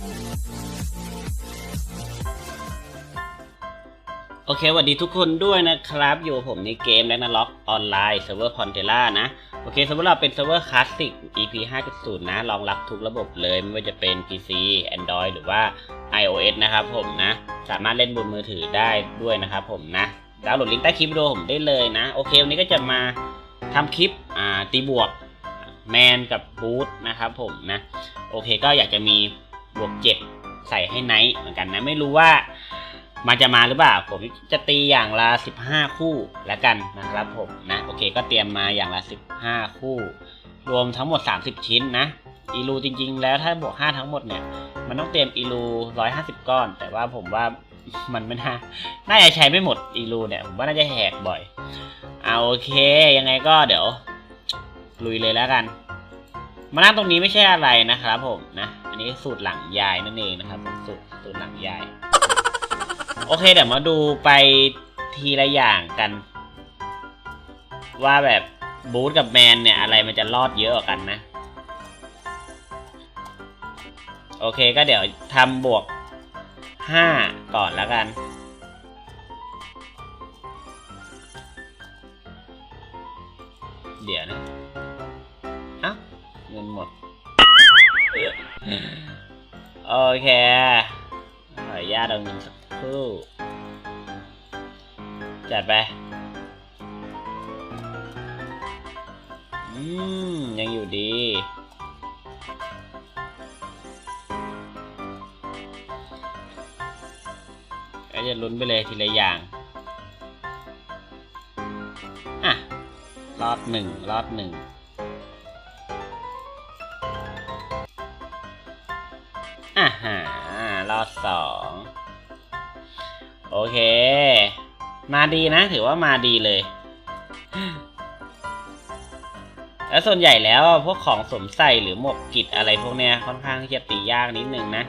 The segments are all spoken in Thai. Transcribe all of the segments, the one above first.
โอเคสวัสดีทุกคนด้วยนะครับ อยู่ผมในเกมและนล็อกออนไลน์เซิร์ฟเวอร์พอนเทล่านะ โอเคสำหรับเราเป็นเซิร์ฟเวอร์คลาสสิก EP 5.0 นะ รองรับทุกระบบเลย ไม่ว่าจะเป็น PC Android หรือว่า iOS นะครับผมนะ สามารถเล่นบนมือถือได้ด้วยนะครับผมนะดาวน์โหลดลิงก์ใต้คลิปวิดีโอผมได้เลยนะ โอเค วันนี้ก็จะมาทำคลิปตีบวกแมนกับบูธนะครับผมนะ โอเคก็อยากจะมี บวก7ใส่ให้ไนท์เหมือนกันนะไม่รู้ว่ามันจะมาหรือเปล่า ผมจะตีอย่างละ15คู่แล้วกันนะครับผมนะโอเคก็เตรียมมาอย่างละ15คู่ รวมทั้งหมด30ชิ้นนะอีลูจริง ๆ แล้วถ้าบวก5ทั้งหมดเนี่ยมันต้องเตรียมอีลู150ก้อน แต่ว่าผมว่ามันไม่น่า น่าจะใช้ไม่หมดอีลูเนี่ย ผมว่าน่าจะแหกบ่อย เอาโอเค ยังไงก็เดี๋ยว ลุยเลยแล้วกัน มานั่งตรงนี้ไม่ใช่อะไรนะครับผมนะ นี้สูตรหลังยายนั่นเองนะครับ สูตรสูตรหลังยาย โอเคเดี๋ยวมาดูไปทีละอย่างกัน ว่าแบบบูธกับแมนเนี่ยอะไรมันจะรอดเยอะกว่ากันนะ โอเคก็เดี๋ยวทำบวกห้าก่อนแล้วกัน โอเคขออนุญาตเอาเงินสักครู่ จัดไป อืม ยังอยู่ดีก็จะลุ้นไปเลยทีละอย่าง อะ รอดหนึ่งรอดหนึ่ง อ่าฮะรอดสองโอเค มาดีนะ ถือว่ามาดีเลย แล้วส่วนใหญ่แล้วพวกของสวมใส่หรือหมวกกิจอะไรพวกเนี้ยค่อนข้างที่จะตียากนิดนึงนะ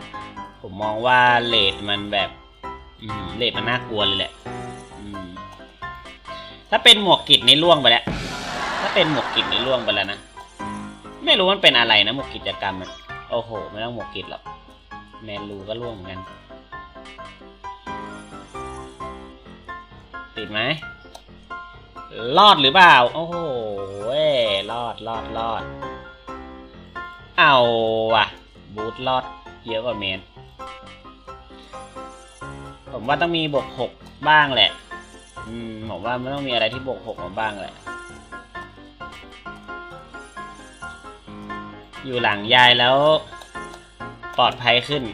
ผมมองว่าเลดมันแบบเลดมันน่ากลัวเลยแหละถ้าเป็นหมวกกิจในล่วงไปแล้ว ถ้าเป็นหมวกกิจในล่วงไปแล้วนะ ไม่รู้มันเป็นอะไรนะหมวกกิจกรรมอะโอ้โห ไม่ต้องหมวกกิจหรอก แมนรูก็ล่วงเหมือนกัน ติดไหมรอดหรือเปล่า โอ้โห้รอดรอดรอด เอาว่ะ บูทรอดเยอะกว่าเมน ผมว่าต้องมีบวกหกบ้างแหละ อืม ผมว่ามันต้องมีอะไรที่บวกหกมาบ้างแหละ อยู่หลังยายแล้ว ปลอดภัยขึ้น 40%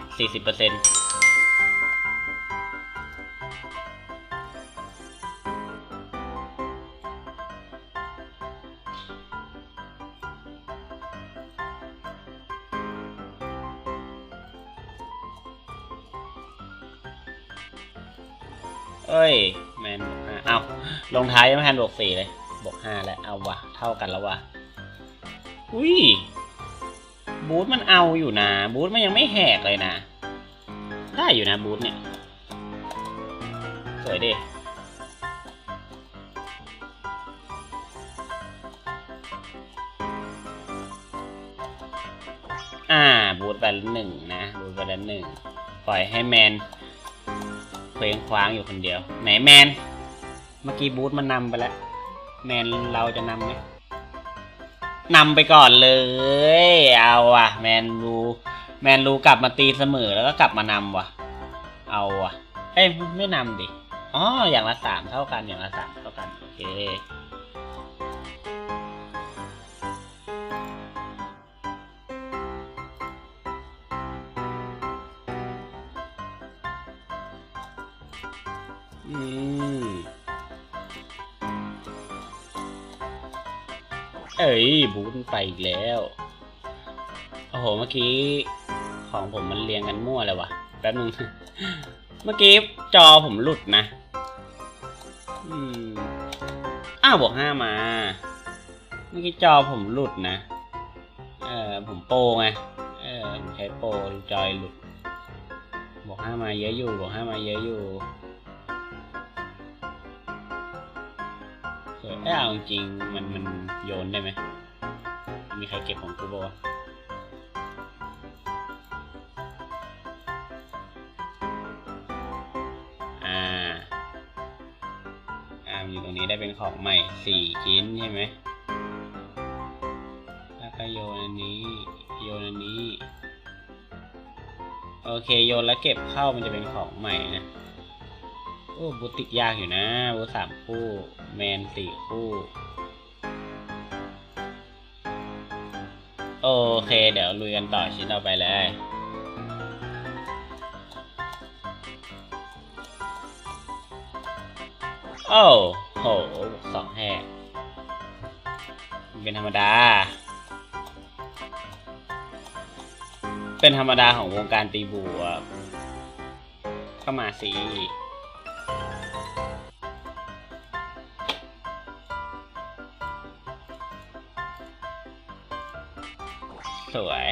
เอ้ย แมนบวกห้าเอาลงท้ายยังไม่ทันบวกสี่เลย บวกห้าแล้ว เอาวะ เท่ากันแล้ววะ อุ้ย บูธมันเอาอยู่นะ บูธมันยังไม่แหกเลยนะ ได้อยู่นะบูธเนี่ย สวยดิอ่า บูธไปแล้วหนึ่งนะ บูธไปแล้วหนึ่งปล่อยให้แมนเคว้งคว้างอยู่คนเดียว ไหนแมน เมื่อกี้บูธมันนำไปแล้ว แมนเราจะนำไหม นำไปก่อนเลย เอาว่ะ แมนรูแมนรูกลับมาตีเสมอแล้วก็กลับมานำว่ะ เอาว่ะ เอ้ยไม่นำดิ อ๋อ อย่างละสามเท่ากัน อย่างละสามเท่ากัน โอเคอืม เอ้ยบูทไปอีกแล้ว โอ้โห เมื่อกี้ ของผมมันเรียงกันมั่วเลยวะแป๊บนึง เมื่อกี้จอผมหลุดนะ อืม อ้าวบวกห้ามา เมื่อกี้จอผมหลุดนะ เออผมโปไง เออผมใช้โปจอยหลุด บวกห้ามาเยอะอยู่ บวกห้ามาเยอะอยู่ ถ้าเอาจริงมันมันโยนได้ไหม มีใครเก็บของกูบ้างอ่า อ่าอยู่ตรงนี้ได้เป็นของใหม่สี่ชิ้นใช่ไหมแล้วก็โยนอันนี้ โยนอันนี้ โอเคโยนแล้วเก็บเข้ามันจะเป็นของใหม่นะ โอ้บูติกยากอยู่นะบูสามคู่ แมนสี่คู่ โอเค เดี๋ยวลุยกันต่อชิ้นต่อไปเลยโอ้โหสองแห่เป็นธรรมดา เป็นธรรมดาของวงการตีบัวก็มาสิ สวย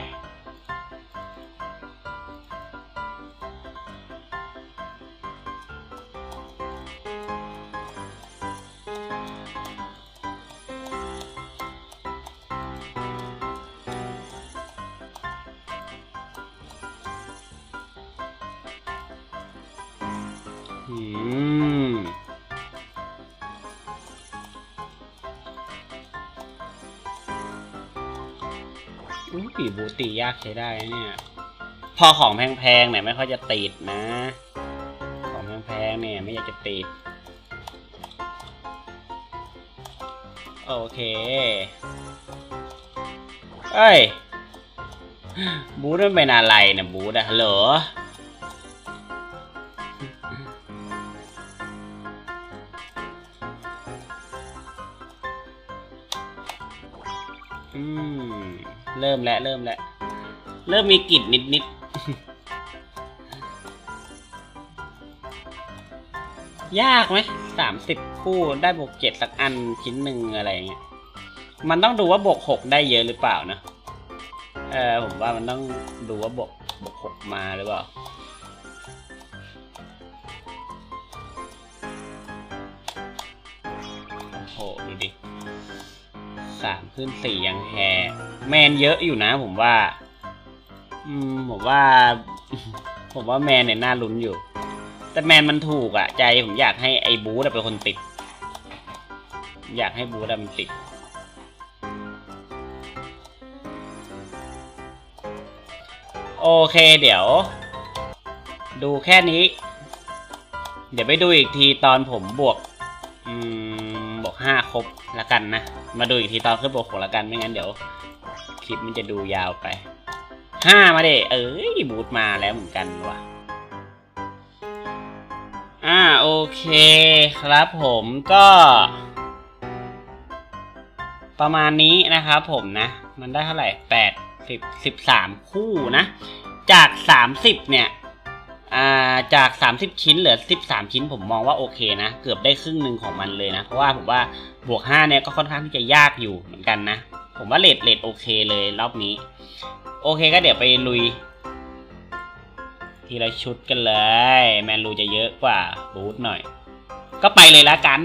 อืม อุ้ยปีบูตียากใช้ได้เนี่ย พอของแพงๆเนี่ยไม่ค่อยจะติดนะ ของแพงๆเนี่ยไม่อยากจะติด โอเค เอ้ย บูธมันเป็นอะไรนะบูธอะฮัลโหล ริ่มแล้วเริ่มแล้วเริ่มมีกลิ่นนิดนิดๆยากไหมสามสิบคู่ได้บวกเจ็ดสักอันชิ้นหนึ่งอะไรเงี้ย มันต้องดูว่าบวกหกได้เยอะหรือเปล่านะ เออผมว่ามันต้องดูว่าบวกบวกหกมาหรือเปล่า โอ้โหดูดิ สามขึ้นสี่ยังแฮแมนเยอะอยู่นะ ผมว่า อืมผมว่า ผมว่าแมนเนี่ยน่าลุ้นอยู่ แต่แมนมันถูกอะใจผมอยากให้ไอ้บูธเป็นคนติด อยากให้บูธมันติดโอเคเดี๋ยว ดูแค่นี้ เดี๋ยวไปดูอีกทีตอนผมบวก อืมบวก ห้าครบแล้วกันนะ มาดูอีกทีตอนขึ้นบวกหกล้วกันไม่งั้นเดี๋ยว คลิปมันจะดูยาวไปห้ามาเด้เอ้ยบูทมาแล้วเหมือนกันว่ะอ่าโอเคครับผมก็ ประมาณนี้นะครับผมนะ มันได้เท่าไหร่แปดสิบสิบสามคู่นะ จากสามสิบเนี่ย จาก 30 ชิ้นเหลือ 13 ชิ้นผมมองว่าโอเคนะ เกือบได้ครึ่งหนึ่งของมันเลยนะ เพราะว่าผมว่าบวก 5 เนี่ยก็ค่อนข้างที่จะยากอยู่เหมือนกันนะ ผมว่าเลทเลทโอเคเลยรอบนี้ โอเคก็เดี๋ยวไปลุย ทีละชุดกันเลย แมนรูจะเยอะกว่าบูธหน่อย ก็ไปเลยละกัน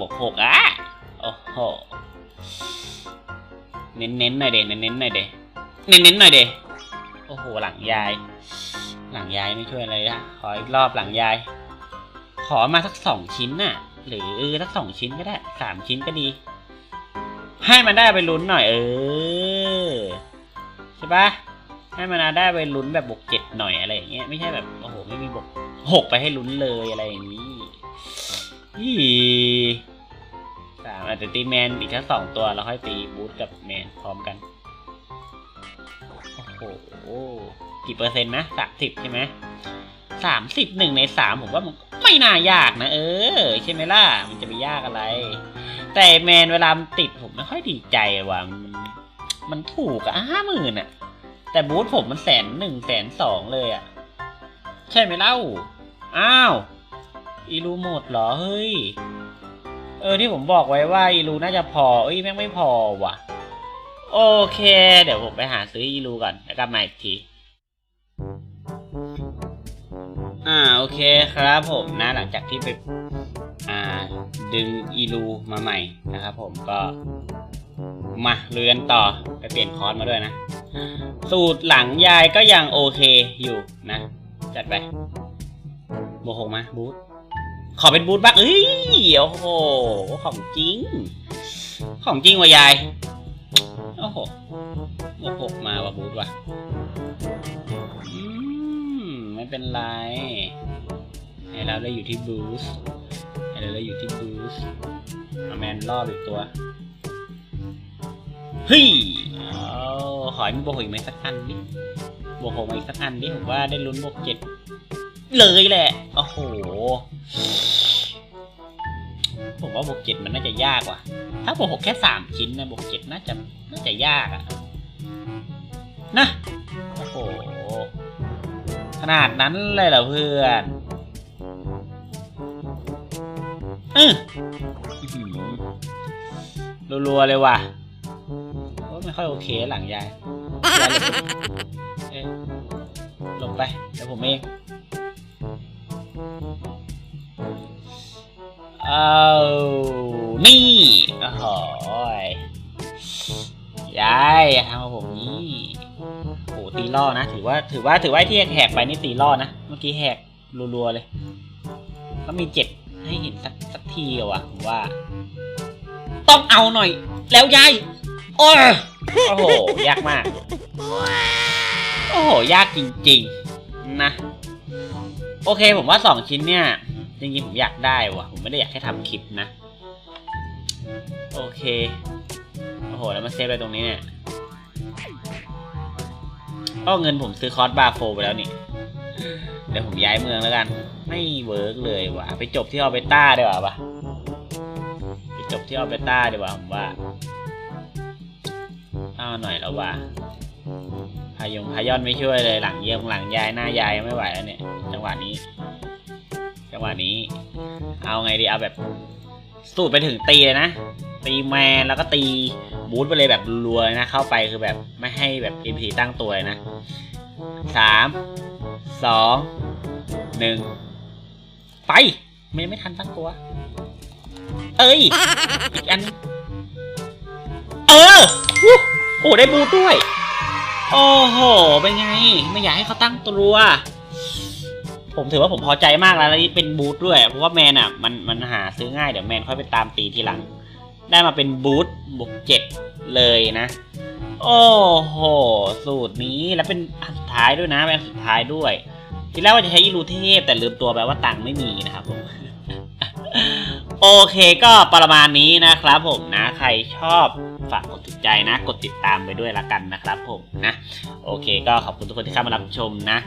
บวกหกอะ โอ้โห เน้นๆหน่อยเดเน้นๆหน่อยเดเน้นๆหน่อยเดโอ้โห หลังยาย หลังยายไม่ช่วยอะไรอะขออีกรอบหลังยาย ขอมาสักสองชิ้นน่ะ หรือสักสองชิ้นก็ได้สามชิ้นก็ดี ให้มันได้ไปลุ้นหน่อย เออใช่ปะให้มันได้ไปลุ้นแบบบวกเจ็ดหน่อยอะไรอย่างเงี้ยไม่ใช่แบบโอ้โหไม่มีบวกหกไปให้ลุ้นเลยอะไรอย่างนี้อีสามอาจจะตีแมนอีกแค่สองตัวแล้วค่อยตีบูทกับแมนพร้อมกัน โอ้โห กี่เปอร์เซ็นต์นะสามสิบใช่ไหมสามสิบหนึ่งในสามผมว่ามันไม่น่ายากนะ เออ ใช่ไหมล่ะ มันจะไปยากอะไร แต่แมนเวลามันติดผมไม่ค่อยดีใจว่ะมันมันถูกอะห้าหมื่นอะแต่บูธผมมันแสนหนึ่งแสนสองเลยอะใช่ไหมเล่า อ้าว อีรูหมดเหรอ เฮ้ย เออที่ผมบอกไว้ว่าอีรูน่าจะพอ เอ้ยแม่งไม่พอว่ะ โอเค เดี๋ยวผมไปหาซื้ออีรูก่อนแล้วกลับมาอีกที อ่าโอเคครับผมนะหลังจากที่ไปอ่าดึงอีรูมาใหม่นะครับผมก็มาเรือนต่อไปเปลี่ยนคอร์สมาด้วยนะ สูตรหลังยายก็ยังโอเคอยู่นะ จัดไปโบหกมาบูทขอเป็นบูทบ้างเอ้ยโอ้โหของจริง ของจริงว่ะยาย โอ้โหโอ้โหมาว่ะบูทว่ะอืมไม่เป็นไรให้เราได้อยู่ที่บูสให้เราได้อยู่ที่บูสเอาแมนรอบอีกตัวเฮ้ยเอาขอให้มีโบกอีกไหมสักอันดิโบกหกมาอีกสักอันดิผมว่าได้ลุ้นโบกเจ็ดเลยแหละ โอ้โห ผมว่าบวกเจ็ดมันน่าจะยากว่ะ ถ้าบวกหกแค่สามชิ้นนะบวกเจ็ดน่าจะน่าจะยากอะนะโอ้โหขนาดนั้นเลยเหรอเพื่อนอืออรัวๆเลยว่ะโอ้ไม่ค่อยโอเคหลังยายลบเอ๊ะหลบไป เดี๋ยวผมเอง เอานี่โอ้โหยยายอาทำกับผมนี่โอ้โหตีล่อนะ ถือว่าถือว่าถือว่าที่แหกไปนี่ตีล่อนะ เมื่อกี้แหกรัวๆเลยแล้วมีเจ็ดให้เห็นสักสักทีอะวะผมว่า ต้องเอาหน่อย แล้วยายโอ้ยโอ้โห ยากมาก โอ้โห ยากจริง ๆ นะ โอเคผมว่าสองชิ้นเนี่ย จริงๆผมอยากได้ว่ะ ผมไม่ได้อยากแค่ทำคลิปนะ โอเค โอ้โห แล้วมาเซฟอะไรตรงนี้เนี่ยก็เงินผมซื้อคอร์สบาร์โฟไปแล้วนี่ เดี๋ยวผมย้ายเมืองแล้วกัน ไม่เวิร์กเลยว่ะ ไปจบที่ออเบต้าดีกว่าปะไปจบที่ออเบต้าดีกว่าผมว่าเอาหน่อยแล้วว่ะพายงพายอนไม่ช่วยเลยหลังเยี่ยมหลังยายหน้ายายไม่ไหวแล้วเนี่ย จังหวะนี้ จังหวะนี้ เอาไงดีเอาแบบ สูดไปถึงตีเลยนะ ตีแมนแล้วก็ตีบูทไปเลยแบบรัวนะ เข้าไปคือแบบไม่ให้แบบอินพีตั้งตัวนะสามสองหนึ่งไปมันยังไม่ทันตั้งตัว เอ้ย อีกอัน เออโอ้ได้บูทด้วย โอ้โห เป็นไง ไม่อยากให้เขาตั้งตัว ผมถือว่าผมพอใจมากแล้วแล้วนี่เป็นบูทด้วย เพราะว่าแมนอะมันมันหาซื้อง่ายเดี๋ยวแมนค่อยไปตามตีทีหลัง ได้มาเป็นบูทบวกเจ็ดเลยนะ โอ้โห สูตรนี้แล้วเป็นอันสุดท้ายด้วยนะเป็นสุดท้ายด้วย ทีแรกว่าจะใช้ยีรูเทพแต่ลืมตัวไปว่าตังค์ไม่มีนะครับผมโอเคก็ประมาณนี้นะครับผมนะใครชอบฝากกดถูกใจนะ กดติดตามไปด้วยละกันนะครับผมนะ โอเคก็ขอบคุณทุกคนที่เข้ามารับชมนะ